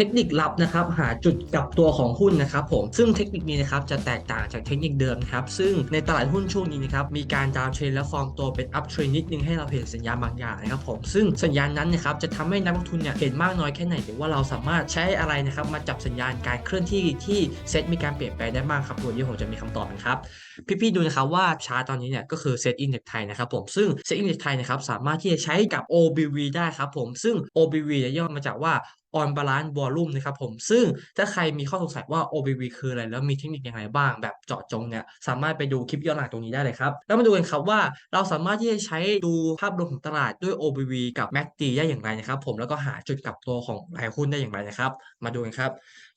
ทคนิคลับนะครับหาจุดกลับตัวของหุ้นนะครับผมซึ่งเทคนิคนี้นะครับจะแตกต่างจากเทคนิคเดิมครับซึ่งในตลาดหุ้นช่วงนี้นะครับมีการดาวเทรนและฟอร์มตัวเป็นอัพเทรนนิดนึงให้เราเห็นสัญญาณบางอย่างนะครับผมซึ่งสัญญาณนั้นนะครับจะทำให้นักลงทุนเนี่ยเห็นมากน้อยแค่ไหนหรือว่าเราสามารถใช้อะไรนะครับมาจับสัญญาณการเคลื่อนที่ที่เซตมีการเปลี่ยนแปลงได้บ้างครับวันนี้ผมจะมีคำตอบนะครับพี่ๆดูนะครับว่าชาร์ตตอนนี้เนี่ยก็คือเซตอินเด็กไทยนะครับผมซึ่งเซตอินเด็กไทยนะครับสามารถที่จะใช้กับ OBV ได้ครับผมซึ่ง OBV เนี่ยย่อมาจากว่า on balance volume นะครับผม ซึ่งถ้าใครมีข้อสงสัยว่า OBV คืออะไร แล้วมีเทคนิคยังไงบ้าง แบบเจาะจงเนี่ย สามารถไปดูคลิปย้อนหลังตรงนี้ได้เลยครับ แล้วมาดูกันครับว่าเราสามารถที่จะใช้ดูภาพรวมของตลาดด้วย OBV กับ MACD ได้อย่างไรนะครับผม แล้วก็หาจุดกลับตัวของรายหุ้นได้อย่างไรนะครับ มาดูกันครับ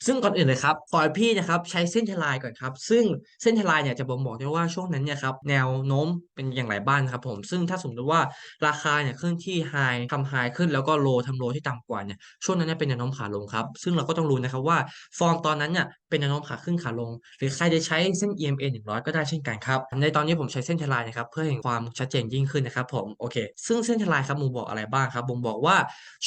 ซึ่งก่อนอื่นเลยครับขอให้พี่นะครับใช้เส้นทลายก่อนครับ ซึ่งเส้นทลายเนี่ยจะบ่งบอกได้ว่าช่วงนั้นเนี่ยครับแนวโน้มเป็นอย่างไรบ้างครับผม ซึ่งถ้าสมมติว่าราคาเนี่ยเคลื่อนที่ไฮทำไฮขึ้นแล้วก็โลทำโลที่ต่ำกว่าเนี่ยช่วงนั้นเนี่ยเป็นแนวโน้มขาลงครับ ซึ่งเราก็ต้องรู้นะครับว่าฟอร์มตอนนั้นเนี่ยเป็นแนวโน้มขาขึ้นขาลง หรือใครจะใช้เส้น EMA 100 ก็ได้เช่นกันครับ ในตอนนี้ผมใช้เส้นทลายนะครับเพื่อเห็นความชัดเจนยิ่งขึ้นนะครับผมโอเค ซึ่งเส้นทลายครับบ่งบอกอะไรบ้างครับบ่งบอกว่า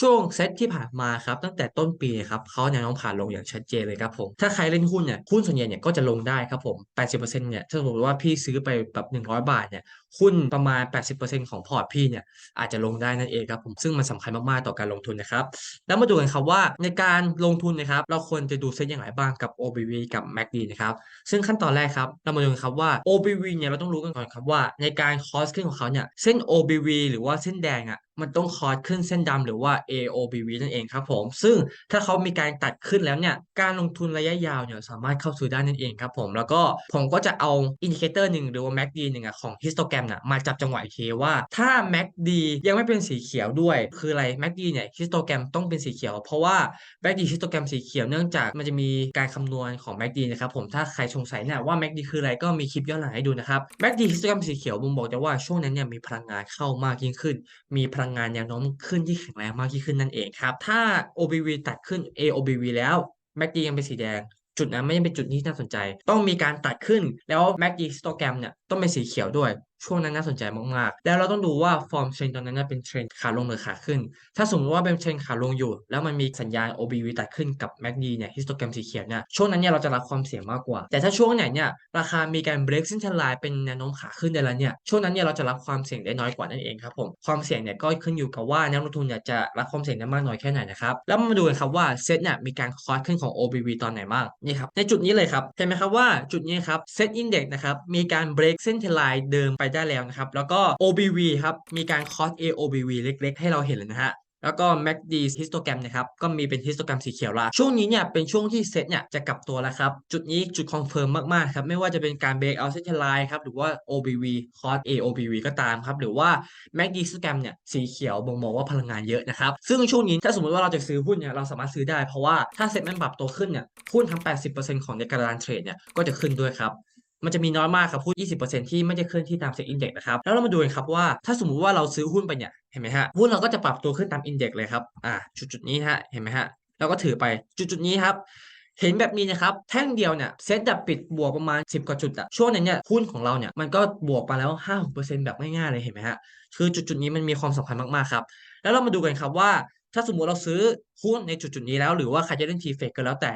ช่วงเซตที่ผ่านมาครับตั้งแต่ต้นปีครับเขาแนวโน้มขาลงอย่างชัดเจนเลยครับผมถ้าใครเล่นหุ้นเนี่ยหุ้นส่วนใหญ่เนี่ยก็จะลงได้ครับผม 80%เนี่ยถ้าสมมติว่าพี่ซื้อไปแบบ 100 บาทเนี่ย หุ้นประมาณ 80%ของพอร์ตพี่เนี่ยอาจจะลงได้นั่นเองครับผมซึ่งมันสำคัญมากๆต่อการลงทุนนะครับ แล้วมาดูกันครับว่าในการลงทุนนะครับเราควรจะดูเส้นอย่างไรบ้างกับ OBV กับ MACD นะครับซึ่งขั้นตอนแรกครับเรามาดูกันครับว่า OBV เนี่ยเราต้องรู้กันก่อนครับว่าในการคอสขึ้นของเขาเนี่ยเส้น OBV หรือว่าเส้นแดงอะ มันต้องคอสขึ้นเส้นดำหรือว่า AOBV นั่นเองครับผม ซึ่งถ้าเขามีการตัดขึ้นแล้วเนี่ย การลงทุนระยะยาวเนี่ยสามารถเข้าซื้อได้นั่นเองครับผม แล้วก็ผมก็จะเอาอินดิเคเตอร์หนึ่งหรือว่า MACD หนึ่งอะของฮิสโตแกรมน่ะมาจับจังหวะอีกทีว่า ถ้า MACD ยังไม่เป็นสีเขียวด้วย คืออะไร MACD เนี่ยฮิสโตแกรมต้องเป็นสีเขียว เพราะว่า MACD ฮิสโตแกรมสีเขียวเนื่องจากมันจะมีการคำนวณของ MACD นะครับผม ถ้าใครสงสัยเนี่ยว่า MACD คืออะไรก็มีคลิปย้อนหลังให้ดูนะครับ MACD ฮิสโตแกรมสีเขียวบ่งบอกแต่ว่าช่วงนั้นเนี่ยมีพลังงานเข้ามากยิ่งขึ้น มีพลังงานแนวโน้มขึ้นที่แข็งแรงมากขึ้นนั่นเองครับ ถ้า OBV ตัดขึ้น AOBV แล้วแมกดียังเป็นสีแดงจุดนั้นไม่ใช่เป็นจุดที่น่าสนใจ ต้องมีการตัดขึ้นแล้วแมกดีสโตแกรมเนี่ยต้องเป็นสีเขียวด้วย ช่วงนั้นน่าสนใจมากๆ แล้วเราต้องดูว่าฟอร์มเทรนตอนนั้นเป็นเทรนขาลงหรือขาขึ้น ถ้าสมมติว่าเป็นเทรนขาลงอยู่ แล้วมันมีสัญญาณ OBV ตัดขึ้นกับ MACD เนี่ยฮิสโตแกรมสีเขียวเนี่ยช่วงนั้นเนี่ยเราจะรับความเสี่ยงมากกว่า แต่ถ้าช่วงไหนเนี่ยราคามีการเบรกเส้นทรนลน์เป็นแนวโน้มขาขึ้นได้แล้วเนี่ยช่วงนั้นเนี่ยเราจะรับความเสี่ยงได้น้อยกว่านั่นเองครับผมความเสี่ยงเนี่ยก็ขึ้นอยู่กับว่านักลงทุนเนี่ยจะรับความเสี่ยงได้มากน้อยแค่ไหนนะครับแล้วมาดูกันครับว่าเซตเนี่ยมีการคอร์สขึ้นของ OBV ตอนไหนบ้างนี่ครับในจุดนี้เลยครับเห็นไหมครับว่าจุดนี้ครับเซตอินเด็กนะครับมีการเบรกเส้นทรนลน์เดิมไปได้แล้วนะครับ แล้วก็ OBV ครับ มีการคอส AOBV เล็กๆ ให้เราเห็นเลยนะฮะแล้วก็ MACD histogram นะครับก็มีเป็น histogram สีเขียวละช่วงนี้เนี่ยเป็นช่วงที่เซตเนี่ยจะกลับตัวแล้วครับ จุดนี้จุดคอนเฟิร์มมากๆครับไม่ว่าจะเป็นการ break out line ไลน์ครับหรือว่า OBV cos AOBV ก็ตามครับหรือว่า MACD histogram เนี่ยสีเขียวบ่งบอกว่าพลังงานเยอะนะครับซึ่งช่วงนี้ถ้าสมมติว่าเราจะซื้อหุ้นเนี่ยเราสามารถซื้อได้เพราะว่าถ้าเซตมันปรับตัวขึ้นเนี่ยหุ้นทั้ง 80%ของในกระดานเทรดเนี่ยก็จะขึ้นด้วยครับ มันจะมีน้อยมากครับหุ้น20%ที่ไม่ได้เคลื่อนที่ตามเซ็ตอินเด็กนะครับ แล้วเรามาดูกันครับว่าถ้าสมมุติว่าเราซื้อหุ้นไปเนี่ย เห็นไหมฮะ หุ้นเราก็จะปรับตัวขึ้นตามอินเด็กเลยครับ อ่า จุดจุดนี้ฮะ เห็นไหมฮะ เราก็ถือไป จุดจุดนี้ครับ เห็นแบบนี้นะครับ แท่งเดียวเนี่ย เซ็ตดับปิดบวกประมาณ 10 กว่าจุดอะช่วงนั้นเนี่ย หุ้นของเราเนี่ย มันก็บวกมาแล้ว 5-6%แบบง่ายๆเลย เห็นไหมฮะ คือจุดจุดนี้มันมีความสำคัญมากๆครับ แล้วเรามาดูกันครับว่าถ้าสมมติเราซื้อหุ้นในจุดจุดนี้แล้ว หรือว่าใครจะเล่นทีเฟกก็แล้วแต่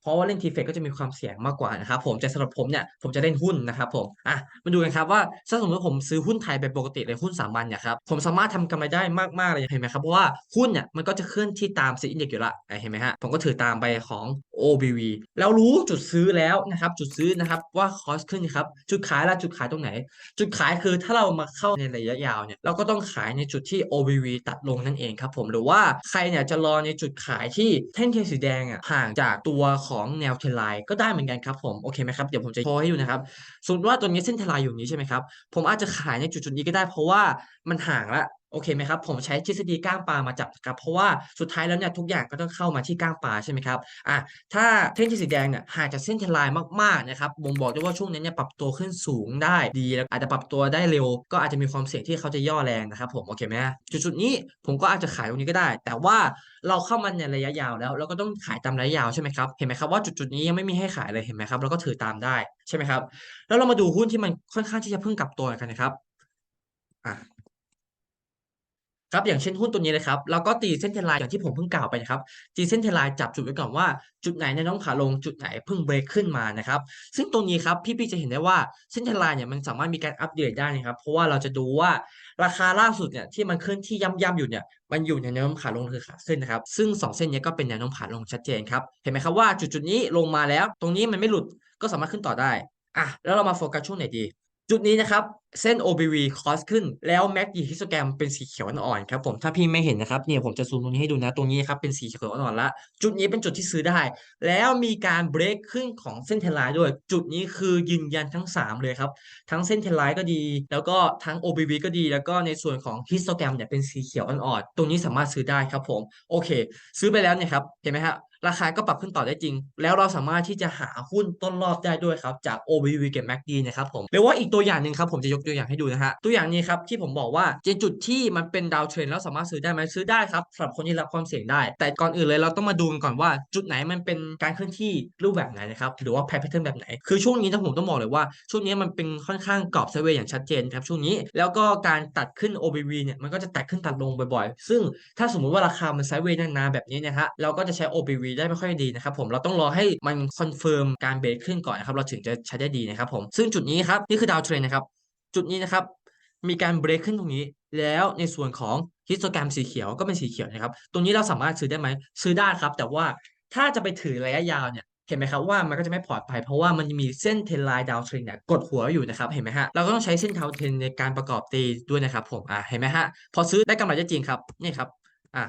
เพราะว่าเล่นทีเฟกก็จะมีความเสี่ยงมากกว่านะครับผมแต่สำหรับผมเนี่ยผมจะเล่นหุ้นนะครับผมอะมาดูกันครับว่าถ้าสมมติผมซื้อหุ้นไทยแบบปกติเลยหุ้นสามัญเนี่ยครับผมสามารถทำกำไรได้มากๆเลยเห็นไหมครับเพราะว่าหุ้นเนี่ยมันก็จะเคลื่อนที่ตามซ็นอินเด็กอยู่ละเห็นไหมฮะผมก็ถือตามไปของ OBV แล้วรู้จุดซื้อแล้วนะครับจุดซื้อนะครับว่าคอสขึ้นครับจุดขายละจุดขายตรงไหน จุดขายคือถ้าเรามาเข้าในระยะยาวเนี่ยเราก็ต้องขายในจุดที่ OBV ตัดลงนั่นเองครับผมหรือว่าใครเนี่ยจะรอในจุดขายที่แท่งเทียนสีแดงอะห่างจากตัวของแนวเทไลายก็ได้เหมือนกันครับผมโอเคไหมครับเดี๋ยวผมจะโชว์ให้ดูนะครับสมมติว่าตัวนี้เส้นเทไลายอยู่นี้ใช่ไหมครับผมอาจจะขายในจุดจุดนี้ก็ได้เพราะว่ามันห่างละ โอเคไหมครับ ผมใช้ทฤษฎีก้างปลามาจับครับ เพราะว่าสุดท้ายแล้วเนี่ยทุกอย่างก็ต้องเข้ามาที่ก้างปลาใช่ไหมครับอะถ้าเส้นที่สีแดงเนี่ยห่างจากเส้นเทลน์มากๆนะครับบ่งบอกได้ว่าช่วงนี้เนี่ยปรับตัวขึ้นสูงได้ดีแล้วอาจจะปรับตัวได้เร็ว ก็อาจจะมีความเสี่ยงที่เขาจะย่อแรงนะครับผมโอเคไหมจุดๆนี้ผมก็อาจจะขายตรงนี้ก็ได้ แต่ว่าเราเข้ามาในระยะยาวแล้ว เราก็ต้องขายตามระยะยาวใช่ไหมครับเห็นไหมครับว่าจุดๆนี้ยังไม่มีให้ขายเลยเห็นไหมครับเราก็ถือตามได้ใช่ไหมครับ แล้วเรามาดูหุ้นที่มันค่อนข้างที่จะเพิ่งกลับตัวกันนะครับอะ ครับอย่างเช่นหุ้นตัวนี้เลยครับแล้วก็ตีเส้นเทรนไลน์อย่างที่ผมเพิ่งกล่าวไปนะครับตีเส้นเทรนไลน์จับจุดไว้ก่อนว่าจุดไหนแนวโน้มขาลงจุดไหนเพิ่งเบรกขึ้นมานะครับซึ่งตรงนี้ครับพี่ๆจะเห็นได้ว่าเส้นเทรนไลน์เนี่ยมันสามารถมีการอัปเดตได้นะครับ เพราะว่าเราจะดูว่าราคาล่าสุดเนี่ยที่มันเคลื่อนที่ย่ำๆอยู่เนี่ยมันอยู่ในแนวโน้มขาลงหรือขาขึ้นนะครับซึ่งสองเส้นนี้ก็เป็นแนวโน้มขาลงชัดเจนครับเห็นไหมครับว่าจุดๆนี้ลงมาแล้ว ตรงนี้มันไม่หลุดก็สามารถขึ้นต่อได้อะแล้วเรามาโฟกัสช่วงไหนดี จุดนี้นะครับ เส้น OBV cross ขึ้นแล้ว MACD histogram เป็นสีเขียวอ่อนๆครับผมถ้าพี่ไม่เห็นนะครับเนี่ยผมจะซูมตรงนี้ให้ดูนะตรงนี้ครับเป็นสีเขียวอ่อนละจุดนี้เป็นจุดที่ซื้อได้ แล้วมีการเบรกขึ้นของเส้นเทนไลน์ด้วย จุดนี้คือยืนยันทั้ง 3 เลยครับ ทั้งเส้นเทนไลน์ก็ดี แล้วก็ทั้ง OBV ก็ดี แล้วก็ในส่วนของ histogram เนี่ยเป็นสีเขียวอ่อนๆตรงนี้สามารถซื้อได้ครับผมโอเค ซื้อไปแล้วเนี่ยครับเห็นไหมฮะ ราคาก็ปรับขึ้นต่อได้จริง แล้วเราสามารถที่จะหาหุ้นต้นรอบได้ด้วยครับ จาก OBV กับ MACD นะครับผมหรือว่าอีกตัวอย่างหนึ่งครับผมจะยกตัวอย่างให้ดูนะฮะตัวอย่างนี้ครับที่ผมบอกว่าเจนจุดที่มันเป็นดาวเทรนแล้วสามารถซื้อได้ไหมซื้อได้ครับสำหรับคนที่รับความเสี่ยงได้ แต่ก่อนอื่นเลยเราต้องมาดูกันก่อนว่าจุดไหนมันเป็นการเคลื่อนที่รูปแบบไหนนะครับหรือว่าแพทเทิร์นแบบไหน คือช่วงนี้ถ้าผมต้องบอกเลยว่าช่วงนี้มันเป็นค่อนข้างกรอบไซเวย์อย่างชัดเจนครับช่วงนี้แล้วก็การตัดขึ้น OBV เนี่ยมันก็จะตัดขึ้นตัดลงบ่อยๆ ซึ่งถ้าสมมุติว่าราคามันไซเวย์นานๆแบบนี้นะฮะเราก็จะใช้ OBV ได้ไม่ค่อยดีนะครับผมเราต้องรอให้มันคอนเฟิร์มการเบรกขึ้นก่อนนะครับเราถึงจะใช้ได้ดีนะครับผมซึ่งจุดนี้ครับนี่คือดาวเทรนนะครับจุดนี้นะครับมีการเบรกขึ้นตรงนี้ แล้วในส่วนของฮิสโตแกรมสีเขียวก็เป็นสีเขียวนะครับตรงนี้เราสามารถซื้อได้ไหมซื้อได้ครับ แต่ว่าถ้าจะไปถือระยะยาวเนี่ยเห็นไหมครับว่ามันก็จะไม่ปลอดภัยเพราะว่ามันมีเส้นเทนไลน์ดาวเทรนเนี่ยกดหัวอยู่นะครับเห็นไหมฮะเราก็ต้องใช้เส้นดาวเทรนในการประกอบตีด้วยนะครับผมอ่าเห็นไหมฮะพอซื้อได้กำไรจริงครับนี่ครับอ่า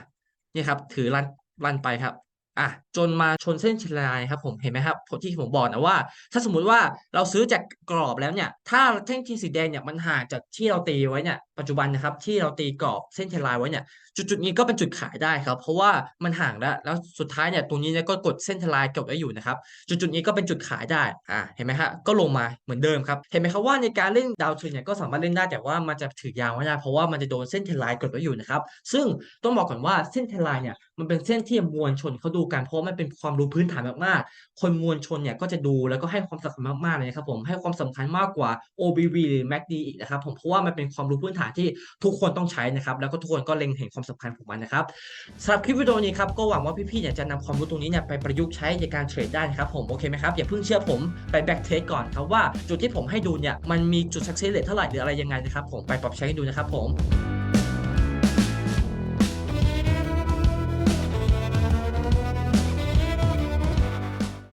นี่ครับถือรันรันไปครับ อะจนมาชนเส้นชไลน์ครับผมเห็นไหมครับที่ผมบอกนะว่า ถ้าสมมุติว่าเราซื้อจากกรอบแล้วเนี่ย ถ้าเส้นที่สีแดงเนี่ยมันห่างจากที่เราตีไว้เนี่ยปัจจุบันนะครับที่เราตีกรอบเส้นชไลน์ไว้เนี่ยจุดจุดนี้ก็เป็นจุดขายได้ครับ เพราะว่ามันห่างแล้ว แล้วสุดท้ายเนี่ยตรงนี้เนี่ยก็กดเส้นทลายกดไว้อยู่นะครับ จุดจุดนี้ก็เป็นจุดขายได้ อ่า เห็นไหมฮะ ก็ลงมาเหมือนเดิมครับ เห็นไหมครับว่าในการเล่นดาวเทรนเนี่ยก็สามารถเล่นได้แต่ว่ามันจะถือยาวไม่ได้เพราะว่ามันจะโดนเส้นทลายกดไว้อยู่นะครับ ซึ่งต้องบอกก่อนว่าเส้นทลายเนี่ยมันเป็นเส้นที่มวลชนเขาดูกันเพราะมันเป็นความรู้พื้นฐานมากๆ คนมวลชนเนี่ยก็จะดูแล้วก็ให้ความสำคัญมากๆเลยนะครับผม ให้ความสำคัญมากกว่า OBV หรือ MACD อีกนะครับผม เพราะว่ามันเป็นความรู้พื้นฐานที่ทุกคนต้องใช้นะครับ แล้วก็ทุกคนก็เล็งเห็นความสำคัญของมันนะครับสำหรับคลิปวิดีโอนี้ครับก็หวังว่าพี่ๆเนี่ยจะนำความรู้ตรงนี้เนี่ยไปประยุกต์ใช้ในการเทรดได้นะครับผมโอเคไหมครับอย่าเพิ่งเชื่อผมไปแบ็กเทสก่อนครับว่าจุดที่ผมให้ดูเนี่ยมันมีจุดสักเซสเลทเท่าไหร่หรืออะไรยังไงนะครับผมไปปรับใช้ให้ดูนะครับผม